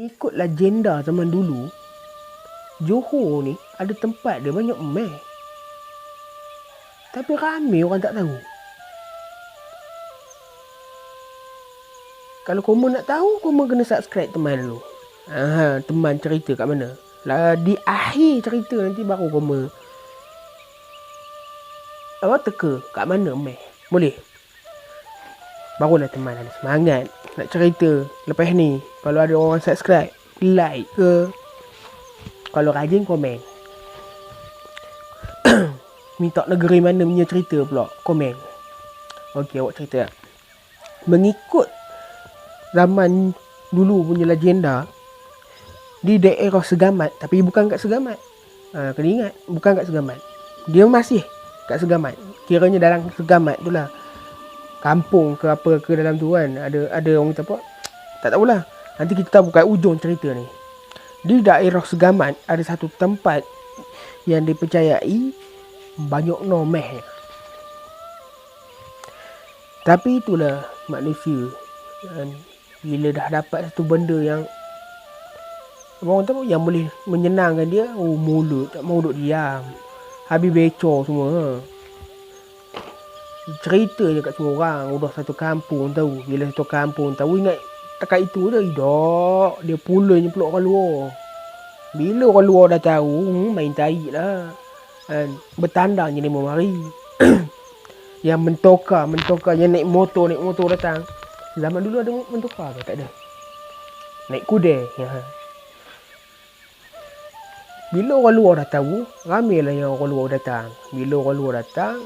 Ikut legenda zaman dulu, Johor ni ada tempat dia banyak emas. Tapi ramai orang tak tahu. Kalau kamu nak tahu, kamu kena subscribe teman dulu. Ha, teman cerita kat mana? Lah di akhir cerita nanti baru kamu apa teka kat mana meh. Boleh? Barulah teman ada semangat nak cerita lepas ni. Kalau ada orang subscribe, like ke. Kalau rajin komen. Minta negeri mana punya cerita pula. Komen. Okey, awak cerita. Mengikut zaman dulu punya legenda, di daerah Segamat, tapi bukan kat Segamat. Ha, kena ingat, bukan kat Segamat. Dia masih kat Segamat. Kiranya dalam Segamat tu lah. Kampung ke apa ke dalam tu kan. Ada ada orang kata apa. Tak tahulah. Nanti kita tahu kat ujung cerita ni. Di daerah Segamat ada satu tempat yang dipercayai banyak nomeh. Tapi itulah manusia. Dan bila dah dapat satu benda yang orang tahu yang boleh menyenangkan dia, oh mulut tak mau duduk diam. Habis becor semua. Cerita je kat semua orang. Udah satu kampung tahu. Bila satu kampung tahu ingat takat itu dah. Tidak. Dia pulanya pula orang luar. Bila orang luar dah tahu, hmm, main taik lah. Kan? Bertandang je lima hari. yang mentokar, mentokar. Yang naik motor, naik motor datang. Zaman dulu ada mentokar ke? Tak ada. Naik kuda. Ya. Bila orang luar dah tahu, ramailah yang orang luar datang. Bila orang luar datang,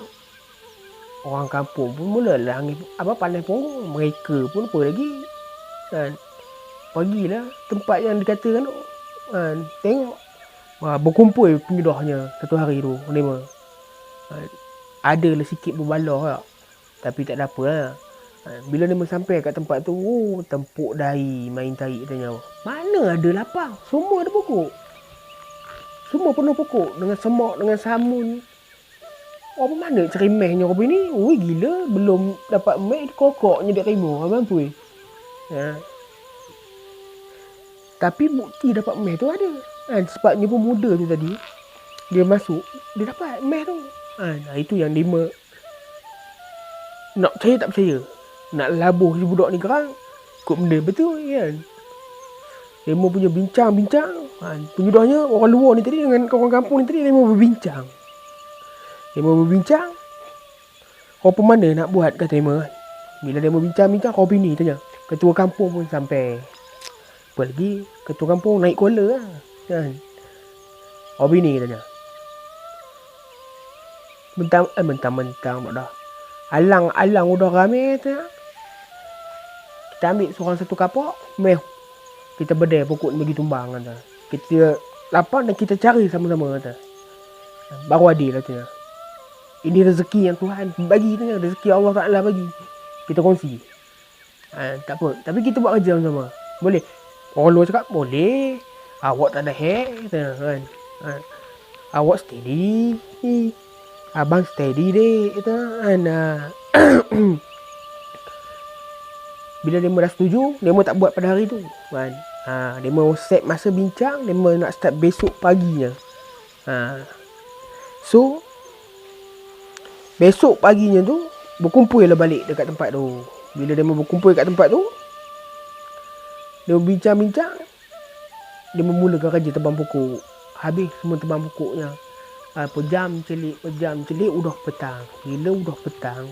orang kampung pun mulalah apa pandai pun mereka pun apa lagi. Kan? Pergilah tempat yang dikatakan. Kan? Tengok. Wah, berkumpul penyudahnya satu hari tu. Lima. Kan? Adalah sikit berbalah tak. Tapi tak ada apa lah. Kan? Bila dia sampai kat tempat tu, oh, tempuk dahi main tarik tanya. Mana ada lapang? Semua ada pokok. Semua penuh pokok dengan semak, dengan samun. Apa mana cerimehnya kopi ni? Ui gila, belum dapat mek kokoknya dia terima. Apa mampu eh? Ya. Tapi bukti dapat meh tu ada. Kan? Sebabnya pun muda tu tadi. Dia masuk, dia dapat meh tu. Kan? Nah, itu yang lima. Nak percaya tak percaya? Nak labuh si budak ni kerang? Kok benda betul kan? Demo punya bincang-bincang. Ha, penyudahnya orang luar ni tadi dengan orang kampung ni tadi demo berbincang. Demo berbincang. Apa mana nak buat kata demo kan? Bila demo bincang-bincang kau bini tanya. Ketua kampung pun sampai. Apa lagi? Ketua kampung naik kola lah. Kan? Kau bini tanya. Mentang, eh mentang-mentang mak dah. Alang-alang udah ramai tanya. Kita ambil seorang satu kapak. Meh kita berdaya pokok bagi tumbang kata. Kita lapar dan kita cari sama-sama kata. Baru adil katanya. Ini rezeki yang Tuhan bagi katanya. Rezeki Allah Ta'ala bagi. Kita kongsi. Ha, tak apa. Tapi kita buat kerja sama-sama. Boleh. Orang luar cakap, boleh. Awak tak ada hair. Katanya, kan? Ha. Awak steady. Abang steady dek. Kata, kan? Ha. bila dia dah setuju, dia tak buat pada hari tu. Kan? Ha, dia set masa bincang, dia nak start besok paginya. Ha. So, besok paginya tu, berkumpul lah balik dekat tempat tu. Bila dia berkumpul dekat tempat tu, dia bincang-bincang, dia memulakan kerja tebang pokok. Habis semua tebang pokoknya. Ha, pejam celik, pejam celik, udah petang. Bila udah petang,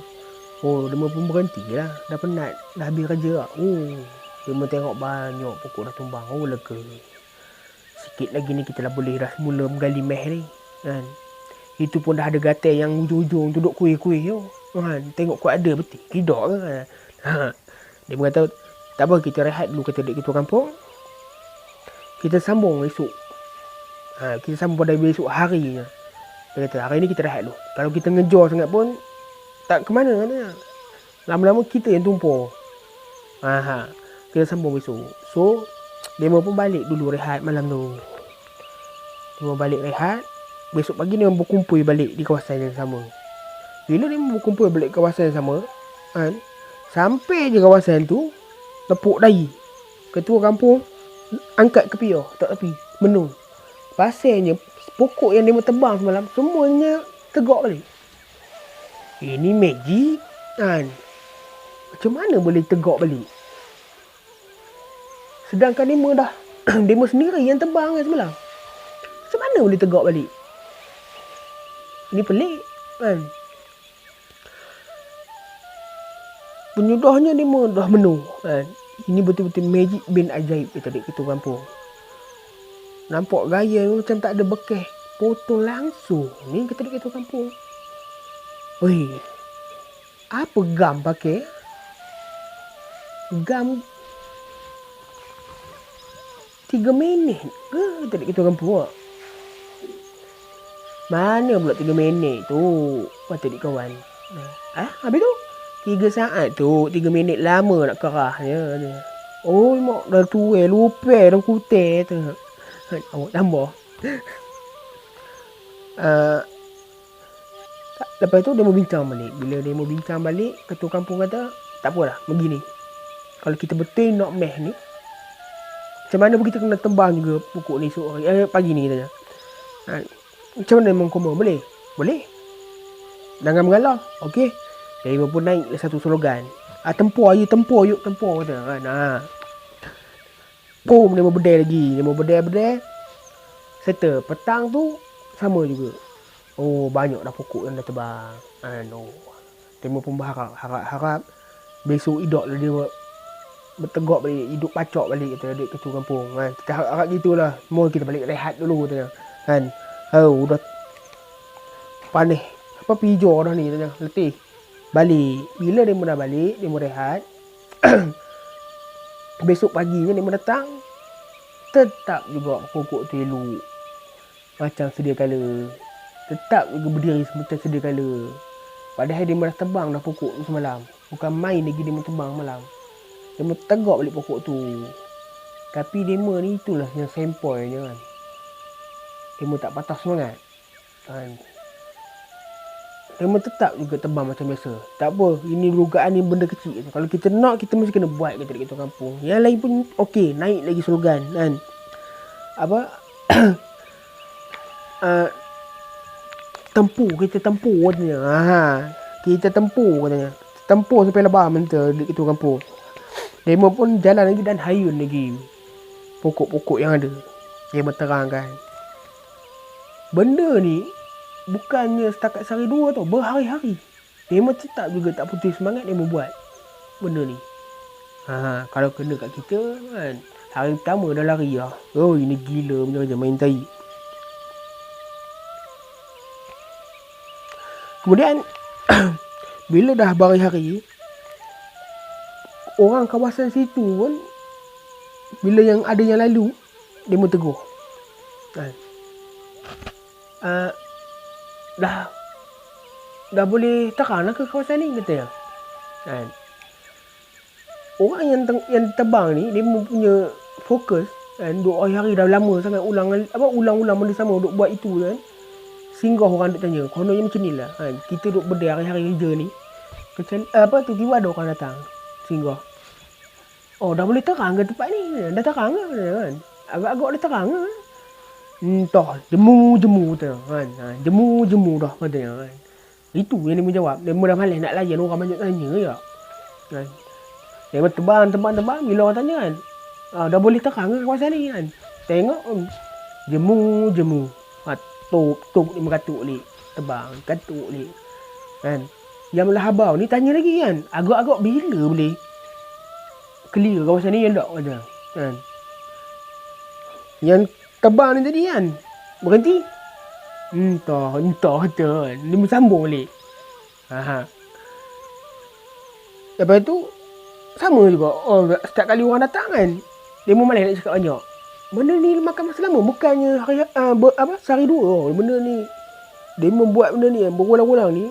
Oh, dia pun berhenti lah. Dah penat. Dah habis kerja lah. Oh, dia tengok banyak pokok dah tumbang. Oh, lega. Sikit lagi ni kita dah boleh dah mula menggali meh ni. Kan? Itu pun dah ada gatai yang ujung-ujung duduk kuih-kuih tu. Kan? Tengok kuat ada betul. Tidak ke kan? Ha. Dia pun kata, tak apa kita rehat dulu kata dek ketua kampung. Kita sambung esok. Ha, kita sambung pada besok hari. Dia kata, hari ni kita rehat dulu. Kalau kita ngejar sangat pun, tak ke mana katanya. Lama-lama kita yang tumpur. Ha, kita sambung besok. So, demo pun balik dulu rehat malam tu. Demo balik rehat. Besok pagi dia berkumpul balik di kawasan yang sama. Bila dia berkumpul balik kawasan yang sama, kan? Sampai je kawasan tu, tepuk dahi. Ketua kampung angkat ke piah tak tepi menung pasirnya pokok yang dia tebang semalam semuanya tegak balik ini magic kan macam mana boleh tegak balik sedangkan dia dah demo sendiri yang tebang kan semalam macam mana boleh tegak balik ini pelik kan? Penyudahnya ni dah menu kan? Ini betul-betul magic bin ajaib kita di kita kampung nampak gaya macam tak ada bekeh. Potong langsung. Ni kita di kita kampung Oi, apa gam pakai? Gam tiga minit ke tadi kita kampung mana pula tiga minit tu Kata dik kawan Ah, habis tu? Tiga saat tu Tiga minit lama nak kerahnya Oh mak dah tua Lupa dalam kutir tu. Awak tambah. Uh, Lepas tu dia mau bincang balik. Bila dia mau bincang balik Ketua kampung kata Tak apalah Begini. Kalau kita betul nak meh ni Macam mana pun kita kena tembang juga Pukul ni so, eh, Pagi ni katanya Macam mana memang koma Boleh? Boleh. Jangan mengalah Okey Dari pun naik satu slogan. Ah, Tempur aja Tempur yuk Tempur kata kan? Ah. Pum dia berdaya lagi. Dia mau berdaya-berdaya Settle Petang tu Sama juga. Oh banyak dah pokok yang dah tebang oh. Dia pun berharap Harap-harap Besok idok lah dia Bertegak balik Hidup pacok balik Kata adik ketua kampung kan? Kita harap-harap gitulah. Semua kita balik rehat dulu kata Kan Oh udah Panih Apa pijo dah ni tanya Letih Balik Bila dia dah balik Dia mau rehat Besok paginya dia mau datang Tetap juga pokok telu macam sedia kala. Tetap juga berdiri macam sedia kala. Padahal dia dah tebang dah pokok tu semalam. Bukan main lagi dia tebang malam. Dia mau tegak balik pokok tu. Tapi demo ni itulah yang sempoi kan. Demo tak patah semangat. Kan. Demo tetap juga tebang macam biasa. Tak apa, ini dugaan ni benda kecil. Kalau kita nak, kita mesti kena buat kata kita kampung. Yang lain pun okey, naik lagi slogan kan. Apa? uh, tempuh kita tempuh katanya ha kita tempuh katanya tempuh sampai lebar mentah di itu kampung demo pun jalan lagi dan hayun lagi pokok-pokok yang ada yang berterangkan benda ni bukannya setakat sehari dua tau berhari-hari demo tetap juga tak putus semangat dia buat benda ni ha kalau kena kat kita kan hari pertama dah lari lah oh ini gila macam-macam main tai Kemudian bila dah berhari-hari orang kawasan situ pun bila yang ada yang lalu dia mau tegur. Kan? Uh, dah dah boleh terang lah ke kawasan ni kata ya. Kan? Orang yang teng- yang terbang ni dia punya fokus kan duk hari-hari dah lama sangat ulang apa ulang-ulang benda sama duk buat itu kan? Singgah orang duk tanya kononnya macam ni lah? Kan? Kita duk berdaya hari-hari kerja ni macam apa tu tiba ada orang datang singgah. Oh dah boleh terang ke tempat ni? Dah terang ke? Kan? Agak-agak dah terang ke entah jemu jemu tu kan ha, jemu jemu dah katanya kan itu yang dia menjawab dia mudah malas nak layan orang banyak tanya ya kan dia tebang tebang tebang bila orang tanya kan ah, dah boleh terang ke kawasan ni kan tengok um, jemu jemu tuk tuk ni meratuk ni tebang katuk ni kan yang belah habau ni tanya lagi kan agak-agak bila boleh clear kawasan ni yang tak ada kan yang tebang ni tadi kan? Berhenti? Entah entah tu dia bersambung balik. Ha lepas tu sama juga. Oh, setiap kali orang datang kan dia mau malas nak cakap banyak. Benda ni makan masa lama bukannya hari uh, ber, apa sehari dua. Oh, benda ni dia membuat benda ni berulang-ulang ni.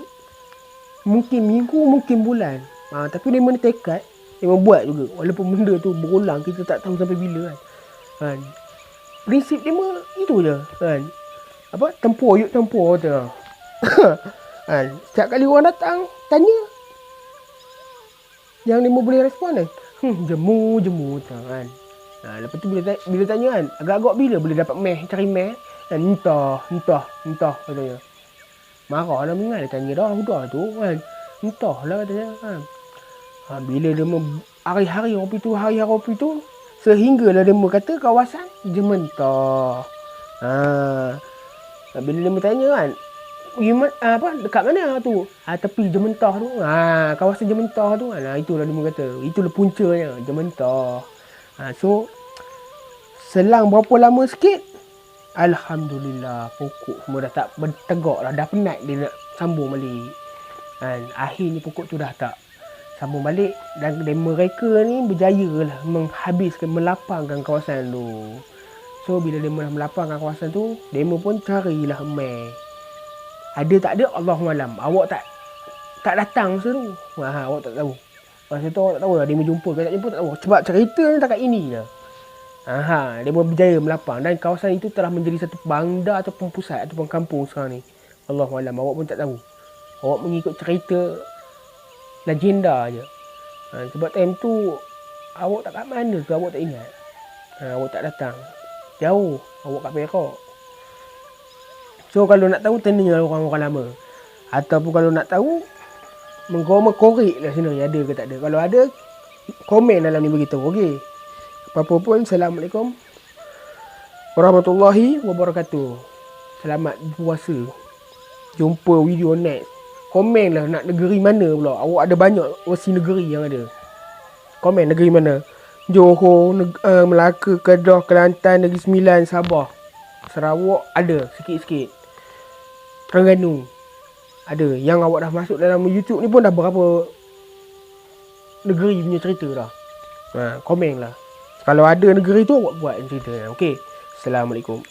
Mungkin minggu mungkin bulan. Uh, tapi dia mana tekad dia membuat juga. Walaupun benda tu berulang kita tak tahu sampai bila kan. Kan prinsip dia mah itu je kan? Apa? Tempur yuk tempur tu. Kan? Setiap kali orang datang tanya. Yang dia boleh respon kan hmm, jemu jemu tu kan? Ha, lepas tu bila, bila tanya kan, agak-agak bila boleh dapat meh, cari meh? Dan entah, entah, entah katanya. Marah lah mengal, tanya dah, sudah tu kan. Entah lah katanya kan. Ha, bila dia hari-hari kopi tu, hari-hari kopi tu, sehinggalah dia kata kawasan Jementah. Ha, bila dia tanya kan, Gimana, apa dekat mana tu? Ha, tepi Jementah tu. Ha, kawasan Jementah tu. Ha, itulah dia kata. Itulah puncanya Jementah. Ha, so selang berapa lama sikit Alhamdulillah pokok semua dah tak bertegak dah. Dah penat dia nak sambung balik. Kan? Akhirnya pokok tu dah tak sambung balik. Dan mereka ni berjaya lah menghabiskan, melapangkan kawasan tu. So bila dia melapangkan kawasan tu, demo pun carilah emeh ada tak ada? Allah malam. Awak tak tak datang masa tu? Ha, awak tak tahu. Masa tu awak tak tahu lah dia jumpa ke tak jumpa tak tahu. Sebab cerita ni tak kat ini lah ha, dia berjaya melapang. Dan kawasan itu telah menjadi satu bandar ataupun pusat ataupun kampung sekarang ni. Allah malam. Awak pun tak tahu. Awak mengikut cerita legenda aja ha, sebab time tu awak tak kat mana ke awak tak ingat ha, awak tak datang jauh awak kat Perak So kalau nak tahu tanya orang-orang lama. Ataupun kalau nak tahu mengkoma korek lah sini ada ke tak ada. Kalau ada komen dalam ni begitu. Okey. Apa-apa pun assalamualaikum warahmatullahi wabarakatuh. Selamat puasa. Jumpa video next. Komen lah nak negeri mana pula. Awak ada banyak versi negeri yang ada. Komen negeri mana. Johor, Neg- uh, Melaka, Kedah, Kelantan, Negeri Sembilan, Sabah. Sarawak ada sikit-sikit. Terengganu ada yang awak dah masuk dalam YouTube ni pun dah berapa negeri punya cerita dah. Ha, komen lah. Kalau ada negeri tu awak buat cerita. Okey. Assalamualaikum.